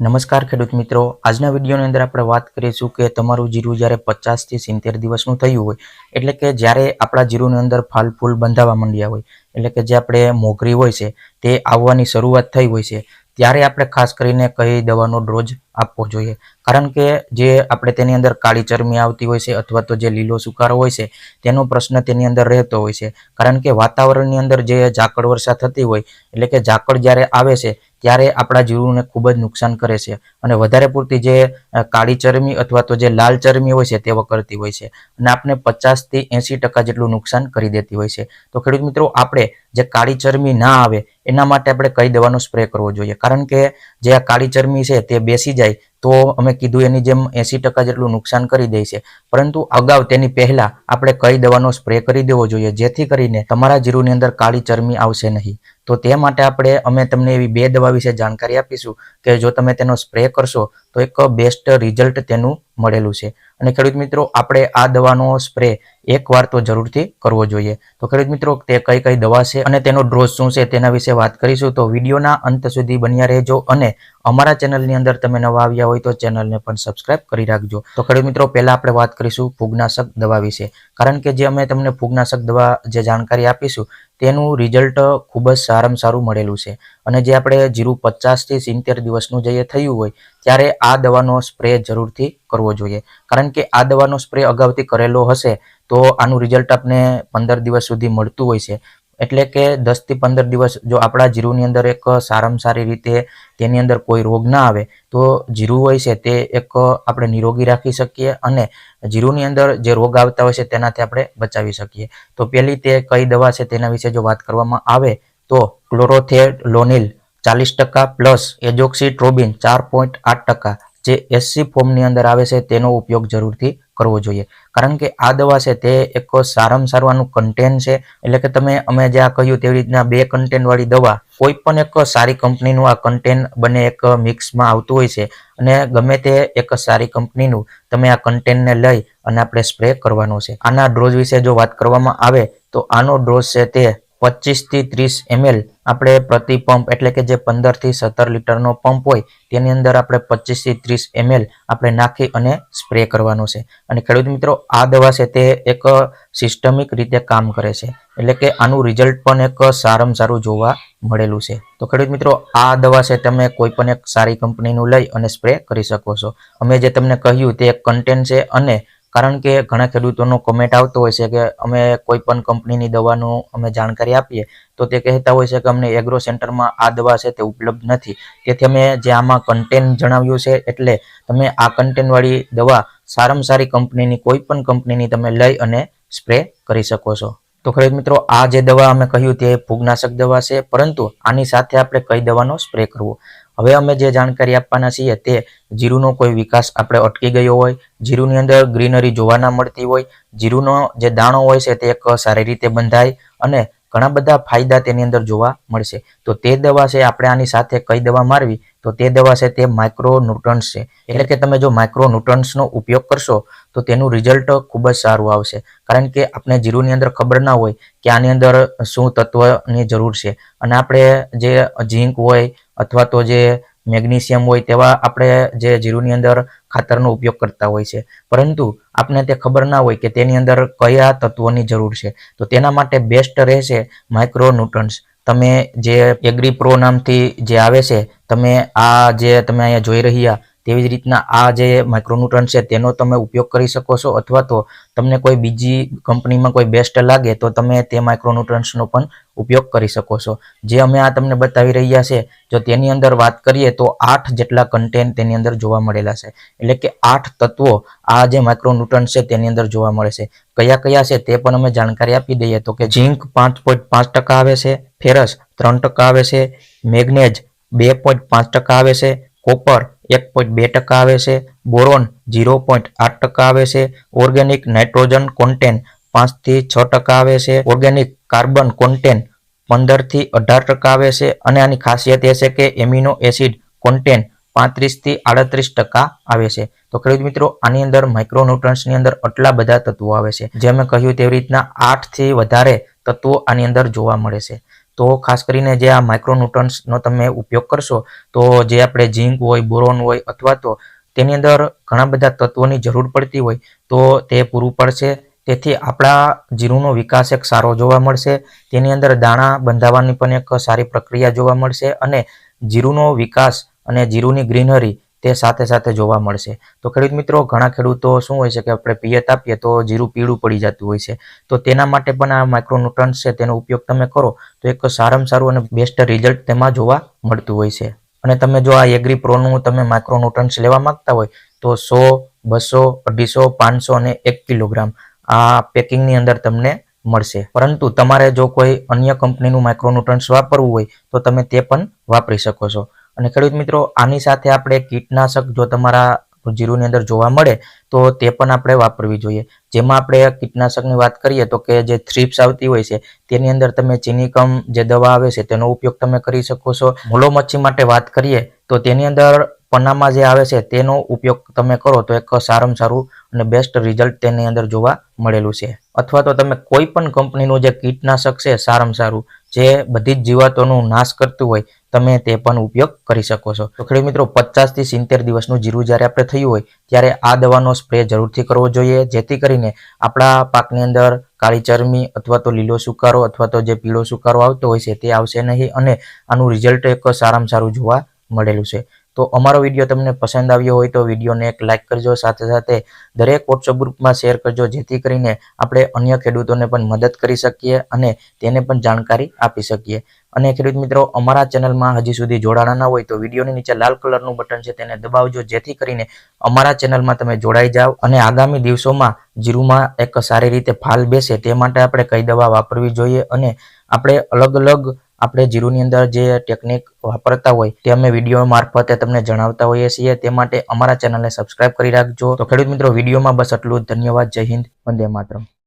નમસ્કાર ખેડૂત મિત્રો. આજના વિડીયોની અંદર આપણે વાત કરીશું કે તમારું જીરું જ્યારે પચાસથી સિત્તેર દિવસનું થયું હોય, એટલે કે જ્યારે આપણા જીરુની અંદર ફાલ ફૂલ બંધાવા માંડ્યા હોય, એટલે કે જે આપણે મોગરી હોય છે તે આવવાની શરૂઆત થઈ હોય છે, ત્યારે આપણે ખાસ કરીને કઈ દવાનો ડોઝ આપવો જોઈએ. કારણ કે જે આપણે તેની અંદર કાળી ચરમી આવતી હોય છે અથવા તો જે લીલો સુકારો હોય છે, તેનો પ્રશ્ન તેની અંદર રહેતો હોય છે. કારણ કે વાતાવરણની અંદર જે ઝાકળ વર્ષા થતી હોય, એટલે કે ઝાકળ જ્યારે આવે છે, ત્યારે આપણા જીવને ખૂબ જ નુકસાન કરે છે. અને વધારે પૂરતી જે કાળી ચરમી અથવા તો જે લાલ ચરમી હોય છે, તે વકરતી હોય છે. અને આપણે પચાસથી એંસી ટકા જેટલું નુકસાન કરી દેતી હોય છે. તો ખેડૂત મિત્રો, આપણે જે કાળી ચરમી ના આવે, એના માટે આપણે કઈ દવાનો સ્પ્રે કરવો જોઈએ? કારણ કે જે આ કાળી ચરમી છે, તે બેસી જાય તો અમે કીધું એની જેમ એંસી ટકા જેટલું નુકસાન કરી દે છે. પરંતુ અગાઉ તેની પહેલા આપણે કઈ દવાનો સ્પ્રે કરી દેવો જોઈએ, જેથી કરીને તમારા જીરુની અંદર કાળી ચરમી આવશે નહીં. તો તે માટે આપણે, અમે તમને એવી બે દવા વિશે જાણકારી આપીશું કે જો તમે તેનો સ્પ્રે કરશો, તો એક બેસ્ટ રિઝલ્ટ તેનું મળેલું છે. અને ખેડૂત મિત્રો, આપણે આ દવાનો સ્પ્રે એકવાર તો જરૂરથી કરવો જોઈએ. તો ખેડૂત મિત્રો, તે કઈ કઈ દવા છે અને તેનો ડ્રોઝ શું છે તેના વિશે વાત કરીશું. તો વિડીયોના અંત સુધી બન્યા રહેજો અને અમારા ચેનલની અંદર તમે નવા આવ્યા હોય તો ચેનલને પણ સબસ્ક્રાઇબ કરી રાખજો. તો ખેડૂત મિત્રો, પહેલા આપણે વાત કરીશું ફૂગનાશક દવા વિશે. કારણ કે જે અમે તમને ફૂગનાશક દવા જે જાણકારી આપીશું, તેનું રિઝલ્ટ ખૂબ જ સારામાં સારું મળેલું છે. અને જે આપણે જીરું પચાસથી સિત્તેર દિવસનું જે થયું હોય, ત્યારે આ દવાનો સ્પ્રે જરૂરથી કરવો જોઈએ. કારણ કે આ દવાનો સ્પ્રે અગાઉથી કરેલો હશે, તો આનું રિઝલ્ટ આપને પંદર દિવસ સુધી મળતું હોય છે. એટલે કે દસથી પંદર દિવસ જો આપણા જીરુની અંદર એક સારામાં સારી રીતે તેની અંદર કોઈ રોગ ના આવે, તો જીરું હોય છે તે એક આપણે નિરોગી રાખી શકીએ અને જીરુની અંદર જે રોગ આવતા હોય છે તેનાથી આપણે બચાવી શકીએ. તો પહેલી તે કઈ દવા છે તેના વિશે જો વાત કરવામાં આવે, તો ક્લોરોથેલોનિલ ચાલીસ ટકા પ્લસ એજોક્સીટ્રોબિન ચાર પોઈન્ટ આઠ ટકા જે એસસી ફોર્મની અંદર આવે છે તેનો ઉપયોગ જરૂરથી કરવો જોઈએ. કારણ કે આ દવા છે તે એક સારામાં સારવાનું કન્ટેન છે. એટલે કે તમે, અમે જે આ કહ્યું તેવી રીતના બે કન્ટેનવાળી દવા, કોઈ પણ એક સારી કંપનીનું આ કન્ટેન્ટ બને એક મિક્સમાં આવતું હોય છે. અને ગમે તે એક સારી કંપનીનું તમે આ કન્ટેન્ટને લઈ અને આપણે સ્પ્રે કરવાનો છે. આના ડોઝ વિશે જો વાત કરવામાં આવે, તો આનો ડોઝ છે તે પચીસથી ત્રીસ એમએલ આપણે પ્રતિ પંપ એટલે કે જે પંદરથી સત્તર લીટરનો પંપ હોય, તેની અંદર આપણે પચીસથી ત્રીસ એમએલ આપણે નાખી અને સ્પ્રે કરવાનો છે. અને ખેડૂત મિત્રો, આ દવા છે તે એક સિસ્ટમિક રીતે કામ કરે છે. એટલે કે આનું રિઝલ્ટ પણ એક સારામાં સારું જોવા મળેલું છે. તો ખેડૂત મિત્રો, આ દવા છે તમે કોઈ પણ એક સારી કંપનીનું લઈ અને સ્પ્રે કરી શકો છો. અમે જે તમને કહ્યું તે એક કન્ટેન્ટ છે અને કારણ કે ઘણા ખેડૂતોનો કોમેન્ટ આવતો હોય છે કે અમે કોઈ પણ કંપનીની દવાનું અમે જાણકારી આપીએ, તો તે કહેતા હોય છે કે અમને એગ્રો સેન્ટરમાં આ દવા છે તે ઉપલબ્ધ નથી. તેથી અમે જે આમાં કન્ટેન્ટ જણાવ્યું છે એટલે તમે આ કન્ટેનવાળી દવા સારામાં સારી કંપનીની કોઈ પણ કંપનીની તમે લઈ અને સ્પ્રે કરી શકો છો. તો ખેડૂત મિત્રો, આ જે દવા અમે કહ્યું તે ફૂગનાશક દવા છે, પરંતુ આની સાથે આપણે કઈ દવાનો સ્પ્રે કરવો? હવે અમે જે જાણકારી આપવાના છીએ તે જીરુનો કોઈ વિકાસ આપણે અટકી ગયો હોય, જીરુની અંદર ગ્રીનરી જોવા ના મળતી હોય, જીરુનો જે દાણો હોય છે તે એક સારી રીતે બંધાય અને ઘણા બધા ફાયદા તેની અંદર જોવા મળશે. તો તે દવા છે, આપણે આની સાથે કઈ દવા મારવી? તો તે દવા છે, તે માઇક્રો ન્યુટ્રન્સ છે. એટલે કે તમે જો માઇક્રો ન્યુટ્રન્સનો ઉપયોગ કરશો, તો તેનું રિઝલ્ટ ખૂબ જ સારું આવશે. કારણ કે આપણે જીરુની અંદર ખબર ના હોય કે આની અંદર શું તત્વની જરૂર છે. અને આપણે જે ઝીંક હોય અથવા તો જે મેગ્નેશિયમ હોય તેવા આપણે જે જીરુની અંદર ખાતરનો ઉપયોગ કરતા હોય છે. પરંતુ આપણે તે ખબર ના હોય કે તેની અંદર કયા તત્વોની જરૂર છે. તો તેના માટે બેસ્ટ રહેશે માઇક્રો ન્યુટ્રન્સ તમે જે એગ્રી પ્રો નામથી જે આવે છે, તમે આ જે તમે અહીંયા જોઈ રહ્યા તેવી જ રીતના આ જે માઇક્રોન્યુટ્રન છે, તેનો તમે ઉપયોગ કરી શકો છો અથવા તો તમને કોઈ બીજી કંપનીમાં કોઈ બેસ્ટ લાગે તો તમે તે માઇક્રોન્યુટ્રન્સનો પણ ઉપયોગ કરી શકો છો. જે અમે આ તમને બતાવી રહ્યા છે, જો તેની અંદર વાત કરીએ તો આઠ જેટલા કન્ટેન્ટ તેની અંદર જોવા મળેલા છે. એટલે કે આઠ તત્વો આ જે માઇક્રોન્યુટ્રન્સ છે તેની અંદર જોવા મળે છે. કયા કયા છે તે પણ અમે જાણકારી આપી દઈએ તો કે ઝીંક પાંચ પોઈન્ટ પાંચ ટકા આવે છે, ફેરસ ત્રણ ટકા આવે છે મેગ્નેજ બે પોઈન્ટ પાંચ ટકા આવે છે કોપર એક પોઈન્ટ બે ટકા આવે છે, બોરોન ઝીરો પોઈન્ટ આઠ ટકા આવે છે, ઓર્ગેનિક નાઇટ્રોજન કોન્ટેન્ટ પાંચથી છ ટકા આવે છે, ઓર્ગેનિક કાર્બન કોન્ટેન્ટ પંદરથી અઢાર ટકા આવે છે અને આની ખાસિયત એ છે કે એમિનો એસિડ કોન્ટેન્ટ પાંત્રીસથી આડત્રીસ ટકા આવે છે. તો ખેડૂત મિત્રો, આની અંદર માઇક્રોન્યુટ્રન્સની અંદર આટલા બધા તત્વો આવે છે. જે મેં કહ્યું તેવી રીતના આઠથી વધારે તત્વો આની અંદર જોવા મળે છે. તો ખાસ કરીને જે આ માઇક્રોન્યુટન્સનો તમે ઉપયોગ કરશો, તો જે આપણે ઝીંક હોય, બોરોન હોય અથવા તો તેની અંદર ઘણા બધા તત્વોની જરૂર પડતી હોય, તો તે પૂરું પડશે. તેથી આપણા જીરુનો વિકાસ એક સારો જોવા મળશે. તેની અંદર દાણા બંધાવવાની પણ એક સારી પ્રક્રિયા જોવા મળશે અને જીરુનો વિકાસ અને જીરુની ગ્રીનરી તે સાથે સાથે જોવા મળશે. તો ખેડૂત મિત્રો, ઘણા ખેડૂતો શું હોય છે કે આપણે પિયત આપીએ તો જીરું પીળું પડી જતું હોય છે. તો તેના માટે પણ આ માઇક્રોન્યુટ્રન્સ છે તેનો ઉપયોગ તમે કરો તો એક સારામાં સારું અને બેસ્ટ રિઝલ્ટ તેમાં જોવા મળતું હોય છે. અને તમે જો આ એગ્રી પ્રોનું તમે માઇક્રોન્યુટ્રન્સ લેવા માંગતા હોય તો સો, બસો, અઢીસો, પાંચસો અને એક કિલોગ્રામ આ પેકિંગની અંદર તમને મળશે. પરંતુ તમારે જો કોઈ અન્ય કંપનીનું માઇક્રોન્યુટ્રન્સ વાપરવું હોય તો તમે તે પણ વાપરી શકો છો. અને ખેડૂત મિત્રો, આની સાથે આપણે કીટનાશક જો તમારા જીરુની અંદર જોવા મળે, તો તે પણ આપણે વાપરવી જોઈએ. જેમાં આપણે કીટનાશકની વાત કરીએ તો કે જે થ્રીપ્સ આવતી હોય છે, તેની અંદર તમે ચિનિકમ જે દવા આવે છે, તેનો ઉપયોગ તમે કરી શકો છો. મૂલો મચ્છી માટે વાત કરીએ, તો તેની અંદર પન્નામાં જે આવે છે, તેનો ઉપયોગ તમે કરો તો એક સારામાં સારું અને બેસ્ટ રિઝલ્ટ તેની અંદર જોવા મળેલું છે. અથવા તો તમે કોઈ પણ કંપનીનું જે કીટનાશક છે, સારામાં સારું જે બધી જ જીવાતોનું નાશ કરતું હોય, તમે તે પણ ઉપયોગ કરી શકો છો. તો ખેડૂત મિત્રો પચાસથી સિત્તેર દિવસનું જીરું જ્યારે આપણે થયું હોય, ત્યારે આ દવાનો સ્પ્રે જરૂરથી કરવો જોઈએ, જેથી કરીને આપણા પાકની અંદર કાળી ચરમી અથવા તો લીલો સુકારો અથવા તો જે પીળો સુકારો આવતો હોય છે, તે આવશે નહીં અને આનું રિઝલ્ટ એક સારામાં સારું જોવા મળેલું છે. તો અમારો વીડિયો તમને પસંદ આવ્યો હોય તો વિડીયોને એક લાઇક કરજો, સાથે સાથે દરેક વોટ્સઅપ ગ્રુપમાં શેર કરજો, જેથી કરીને આપણે અન્ય ખેડૂતોને પણ મદદ કરી શકીએ અને તેને પણ જાણકારી આપી શકીએ. અને ખેડૂત મિત્રો, અમારા ચેનલમાં હજી સુધી જોડાણા ના હોય તો વિડીયોની નીચે લાલ કલરનું બટન છે તેને દબાવજો, જેથી કરીને અમારા ચેનલમાં તમે જોડાઈ જાઓ અને આગામી દિવસોમાં જીરુમાં એક સારી રીતે ફાલ બેસે તે માટે આપણે કઈ દવા વાપરવી જોઈએ અને આપણે અલગ અલગ આપણે જીરુની અંદર જે ટેકનિક વાપરતા હોય તે અમે વીડિયો મારફતે તમને જણાવતા હોઈએ છીએ. તે માટે અમારા ચેનલને સબસ્ક્રાઇબ કરી રાખજો. તો ખેડૂત મિત્રો વિડીયોમાં બસ આટલું ધન્યવાદ. જય હિન્દ. વંદે માતરમ.